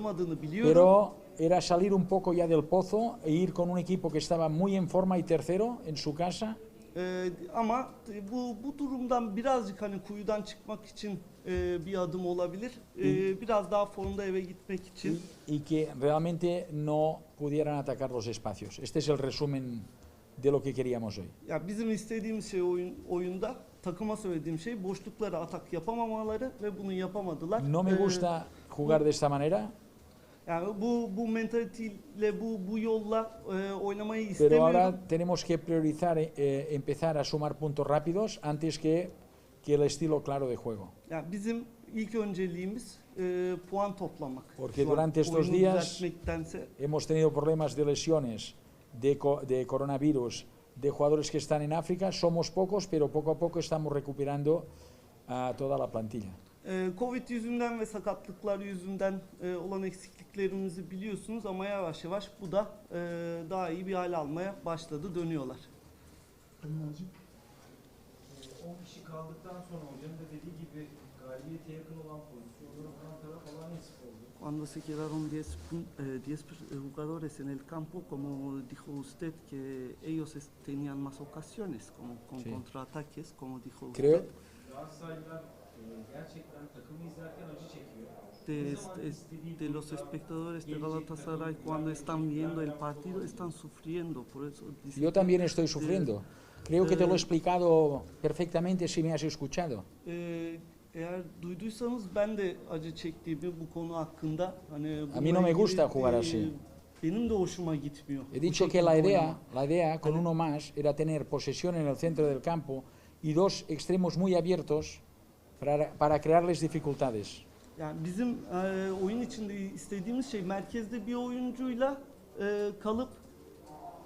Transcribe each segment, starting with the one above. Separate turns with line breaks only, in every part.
olmadığını biliyorum.
pero era salir un poco ya del pozo e ir con un equipo que estaba muy en forma y tercero en su casa.
Ee, ama bu bu durumdan birazcık hani kuyudan çıkmak için e, bir adım olabilir. Ee, biraz daha formda eve gitmek için.
y que realmente no pudieran atacar los espacios. Este es el resumen de lo que queríamos hoy.
Ya bizim istediğimiz şey oyun oyunda takıma söylediğim şey boşluklara atak yapamamaları ve bunu yapamadılar.
No me
Ee,
gusta jugar de esta manera,
yani bu bu mentaliteyle bu bu yolla e, oynamayı
pero
istemiyorum.
ahora tenemos que priorizar eh, empezar a sumar puntos rápidos antes que, que el estilo claro de juego.
Yani bizim ilk önceliğimiz e, puan toplamak.
Porque
Şu an
durante estos
oyunu
días-
düzeltmektense
Hemos tenido problemas de lesiones, de, co- de coronavirus, de jugadores que están en África. Somos pocos, pero poco a poco estamos recuperando a toda la plantilla.
Ee, Covid yüzünden ve sakatlıklar yüzünden e, olan eksikliklerimizi biliyorsunuz ama yavaş yavaş bu da e, daha iyi bir hal almaya başladı, dönüyorlar.
Ee, 10 kişi kaldıktan sonra hocam da dediği gibi galibiyete yakın olan pozisyonları falan taraf alan nasip oldu.
Cuando se quedaron 10, pun- eh, 10 per- eh, jugadores en el campo, como dijo usted que ellos tenían más ocasiones, como con
Sí.
contraataques, como dijo usted.
Creo,
Galatasaraylılar gerçekten takımı izlerken acı çekiyor.
de, los espectadores de Galatasaray cuando están viendo el partido están sufriendo, por eso
yo también estoy
eh,
sufriendo. Creo que te lo he
eh,
explicado perfectamente si me has escuchado.
Ee, eğer duyduysanız ben de acı çektiğimi bu konu hakkında hani
A mí no me gusta jugar
e,
así.
Benim de hoşuma gitmiyor.
He dicho que la idea, la idea con uno más era tener posesión en el centro del campo y dos extremos muy abiertos para, para crearles dificultades.
Yani bizim e, oyun içinde istediğimiz şey merkezde bir oyuncuyla e, kalıp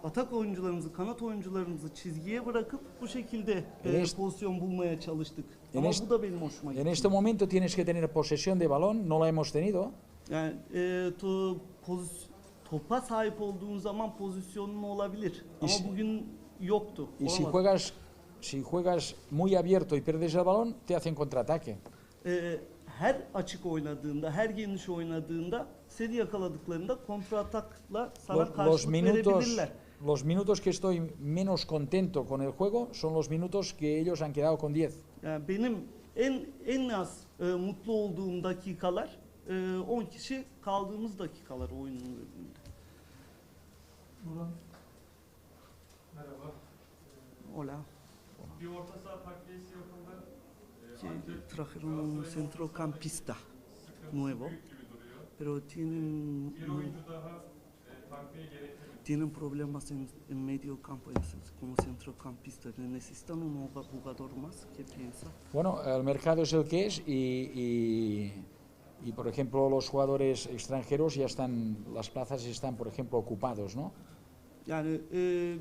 atak oyuncularımızı, kanat oyuncularımızı çizgiye bırakıp bu şekilde e,
En est-
pozisyon bulmaya çalıştık.
En
Ama
est-
bu da benim hoşuma
En
gitti.
este momento tienes que tener posesión de balón, no la hemos tenido.
Yani e, to, poz- topa sahip olduğun zaman pozisyonun olabilir. Ama bugün yoktu.
Y si juegas, si juegas muy abierto y pierdes el balón, te hacen contraataque.
her açık oynadığında, her geniş oynadığında seni yakaladıklarında kontratakla sana
Los, minutos,
verebilirler.
los minutos que estoy menos contento con el juego son los minutos que ellos han quedado con 10.
Yani benim en en az e, mutlu olduğum dakikalar e, 10 kişi kaldığımız dakikalar oyunun önünde.
Burhan. Merhaba.
Hola.
Bir orta saha takviyesi yapıldı.
Que trajeron un centrocampista nuevo, pero tienen
e, gerektirir.
tienen problemas en, en medio campo como centrocampista. Necesitan un jugador más. ¿Qué piensa?
Bueno, el mercado es el que es y, y- y, por ejemplo, los jugadores extranjeros ya están, las plazas están, por ejemplo, ocupados, ¿no?
Yani e,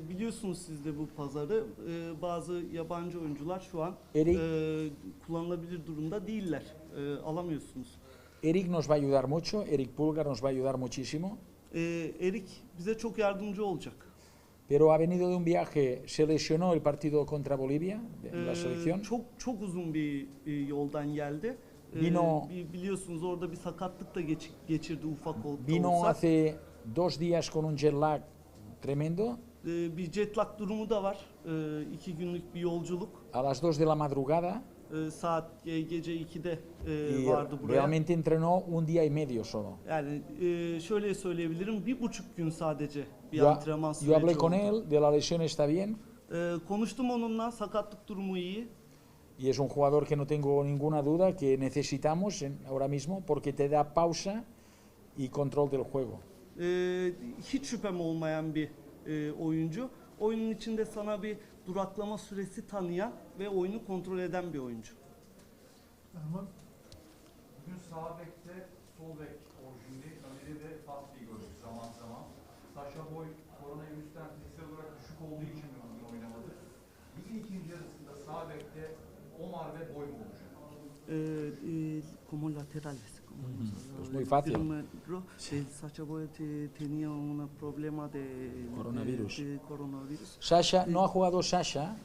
biliyorsunuz siz de bu pazarı e, bazı yabancı oyuncular şu an
Erik,
e, kullanılabilir durumda değiller. E, alamıyorsunuz.
Eric nos va a ayudar mucho, Eric Pulgar nos va a ayudar muchísimo,
E, Erik bize çok yardımcı olacak.
pero ha venido de un viaje, se lesionó el partido contra Bolivia, en
E,
la selección.
çok çok uzun bir e, yoldan geldi. E, bi- biliyorsunuz orada bir sakatlık da geç- geçirdi ufak ol- da
Vino
olsa.
hace dos días con un jet lag tremendo,
E, bir jet lag durumu da var. E, iki günlük bir yolculuk.
a las 2 de la madrugada
E, saat e, gece 2'de e,
y
vardı buraya.
realmente entrenó un día y medio solo.
Yani e, şöyle söyleyebilirim bir buçuk gün sadece bir
Yo,
antrenman süreci
yo hablé con él, de la lesión está bien
E, konuştum onunla sakatlık durumu iyi.
y es un jugador que no tengo ninguna duda que necesitamos en- ahora mismo porque te da pausa y control del juego.
E, hiç şüphem olmayan bir e, oyuncu. Oyunun içinde sana bir duraklama süresi tanıyan ve oyunu kontrol eden bir oyuncu.
Erman. Bugün sağ bekte sol bek orijinli Ömer'i ve Fatih'i gördük zaman zaman. Saşa Boy koronavirüsten fiziksel olarak düşük olduğu için mi bugün oynamadı? Ligin ikinci yarısında sağ bekte Omar ve Boy mu olacak?
E, e, como laterales.
Pues muy fácil.
el Sacha Boey te- tenía un problema de
Coronavirus.
de- de coronavirus.
Sasha, no ha jugado Sasha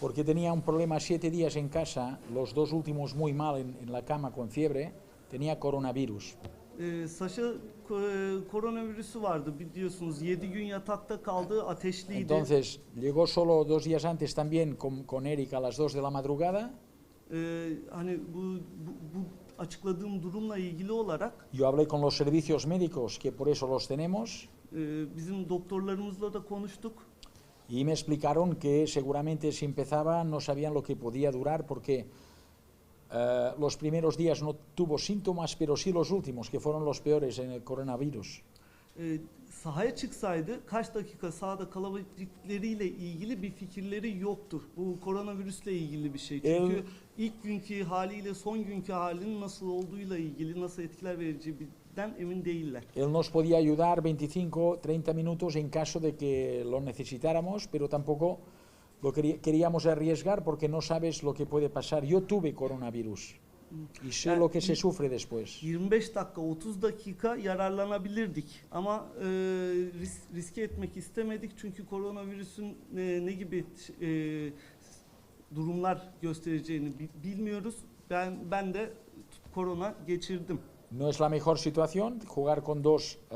porque tenía un problema siete días en casa, los dos últimos muy mal en, en la cama con fiebre, tenía coronavirus.
Ee, Saşa ko- e, koronavirüsü vardı biliyorsunuz 7 gün yatakta kaldı ateşliydi.
Entonces, llegó solo dos días antes también con, con Eric a las 2 de la madrugada.
Ee, hani bu, bu, bu açıkladığım durumla ilgili olarak
Yo hablé con los servicios médicos, que por eso los tenemos,
e, bizim doktorlarımızla da konuştuk.
y me explicaron que seguramente si empezaba no sabían lo que podía durar porque eh, los primeros días no tuvo síntomas, pero sí los últimos, que fueron los peores en el coronavirus.
Ee, sahaya çıksaydı kaç dakika sahada kalabildikleriyle ilgili bir fikirleri yoktu. Bu koronavirüsle ilgili bir şey. Çünkü
El-
ilk günkü haliyle son günkü halinin nasıl olduğuyla ilgili nasıl etkiler vereceğinden emin değiller.
Él nos podía ayudar 25-30 minutos en caso de que lo necesitáramos, pero tampoco lo querí- queríamos arriesgar porque no sabes lo que puede pasar. Yo tuve coronavirus y sé lo que se sufre después.
25 dakika 30 dakika yararlanabilirdik ama e, ris- riske etmek istemedik çünkü koronavirüsün e, ne gibi e, durumlar göstereceğini bi- bilmiyoruz. Ben ben de korona geçirdim.
No es la mejor situación jugar con dos eh,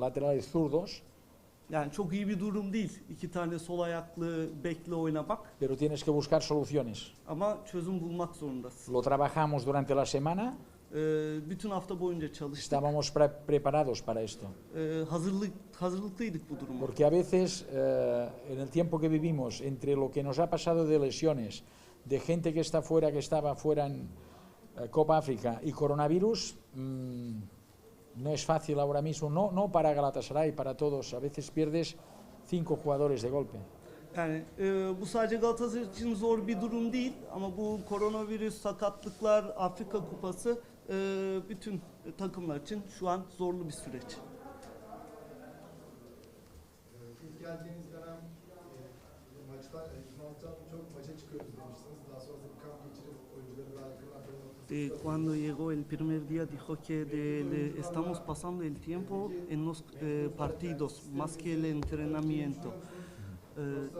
laterales zurdos,
Yani çok iyi bir durum değil iki tane sol ayaklı bekle oynamak
pero tienes que buscar soluciones.
ama çözüm bulmak zorundasın.
Lo trabajamos durante la semana,
bütün hafta boyunca çalıştık.
estábamos pre- preparados para esto.
Hazırlık hazırlıklıydık bu duruma.
Porque a veces, eh, en el tiempo que vivimos, entre lo que nos ha pasado de lesiones, de gente que está fuera, que estaba fuera en eh, Copa África y coronavirus, mm, no es fácil ahora mismo, no, no para Galatasaray, para todos. A veces pierdes cinco jugadores de golpe.
Yani e, bu sadece Galatasaray için zor bir durum değil ama bu koronavirüs, sakatlıklar, Afrika Kupası e, bütün takımlar için şu an zorlu bir süreç.
İlk geldiğiniz dönem e, maçlar, 26'dan çok maça çıkıyoruz demiştiniz. Daha sonra bir kamp geçirip oyuncuları daha yakın
Eh, cuando llegó el primer día dijo que de- estamos pasando el tiempo en los eh, partidos más que el entrenamiento. Eh,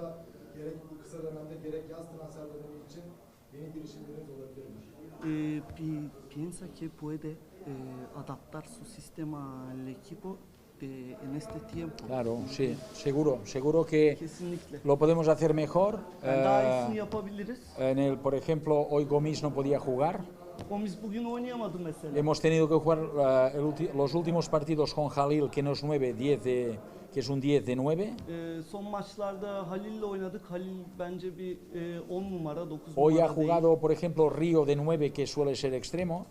eh, pi- piensa que puede eh, adaptar su sistema al equipo de- en este tiempo.
Claro, sí, seguro, seguro que
Kesinlikle.
lo podemos hacer mejor.
Yani daha
Eh,
yapabiliriz.
en el, por ejemplo, hoy Gomis no podía jugar.
Gomis bugün oynayamadı mesela.
Hemos tenido que jugar eh, el ulti- los últimos partidos con Jalil, que no es 9, 10 de, que es un 10 de 9.
Ee, son maçlarda Halil'le oynadık. Halil bence bir e, 10 numara, 9
Hoy
numara
ha jugado, por ejemplo, Río de 9, que suele ser extremo.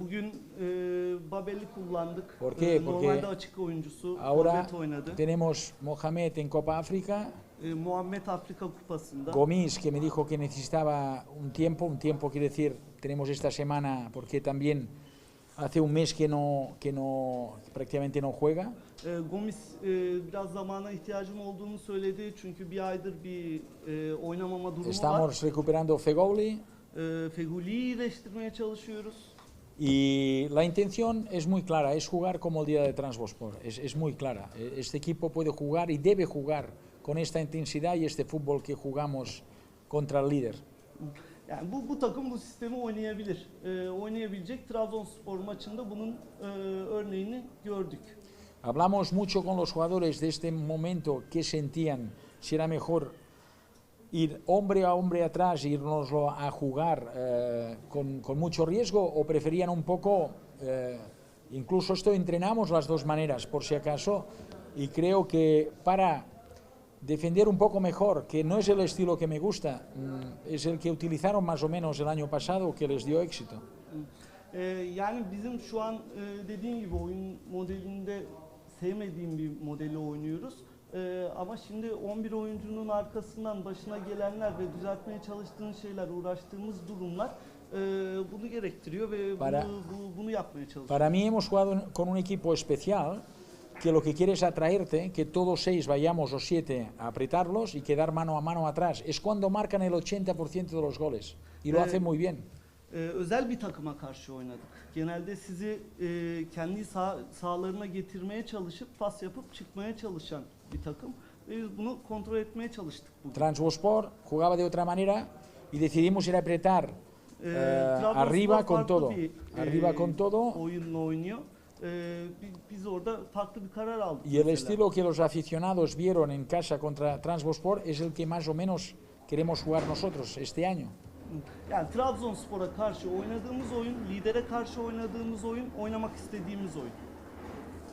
bugün e, Babel'i kullandık.
Por qué? Porque
normalde açık oyuncusu.
Ahora
Forvet oynadı.
tenemos Mohamed en Copa África,
Ee, Muhammed Afrika Kupası'nda.
Gomis, que me dijo que necesitaba un tiempo, un tiempo quiere decir, tenemos esta semana, porque también hace un mes que no, que no prácticamente no juega.
Ee, Gomis e, biraz zamana ihtiyacım olduğunu söyledi. Çünkü bir aydır bir e, oynamama durumu var.
Estamos recuperando Fegoli
Ee, Feguli'yi iyileştirmeye çalışıyoruz.
y la intención es muy clara, es jugar como el día de Transvospor, es, es muy clara. E- Este equipo puede jugar y debe jugar con esta intensidad y este fútbol que jugamos contra el líder.
Yani bu, bu takım bu sistemi oynayabilir. Ee, oynayabilecek Trabzonspor maçında bunun e, örneğini gördük.
Hablamos mucho con los jugadores de este momento qué sentían, si era mejor ir hombre a hombre atrás, irnos a jugar eh, con, con mucho riesgo o preferían un poco, eh, incluso esto entrenamos las dos maneras por si acaso y creo que para defender un poco mejor, que no es el estilo que me gusta, mm, es el que utilizaron más o menos el año pasado que les dio éxito.
Ee, yani bizim şu an e, dediğim gibi oyun modelinde sevmediğim bir modeli oynuyoruz. Ee, ama şimdi 11 oyuncunun arkasından başına gelenler ve düzeltmeye çalıştığımız şeyler, uğraştığımız durumlar e, bunu gerektiriyor ve
Para-
bunu, bu- bunu yapmaya çalışıyoruz.
Para mí hemos jugado con un equipo especial que lo que quiere es atraerte, que todos seis vayamos o siete a apretarlos y quedar mano a mano atrás. Es cuando marcan el 80% de los goles y lo hacen muy bien.
Ee, özel bir takıma karşı oynadık. Genelde sizi e, kendi sağ, sahalarına getirmeye çalışıp pas yapıp çıkmaya çalışan bir takım. Ve biz bunu kontrol etmeye çalıştık bugün.
Transvospor jugaba de otra manera y decidimos ir a apretar
Ee,
eh, arriba con todo.
bir, e,
Arriba con todo
oyunla oynuyor. Ee, biz orada farklı bir karar aldık.
Y el
mesela.
estilo que los aficionados vieron en casa contra Transbospor es el que más o menos queremos jugar nosotros este año.
Yani Trabzonspor'a karşı oynadığımız oyun, lidere karşı oynadığımız oyun, oynamak istediğimiz oyun.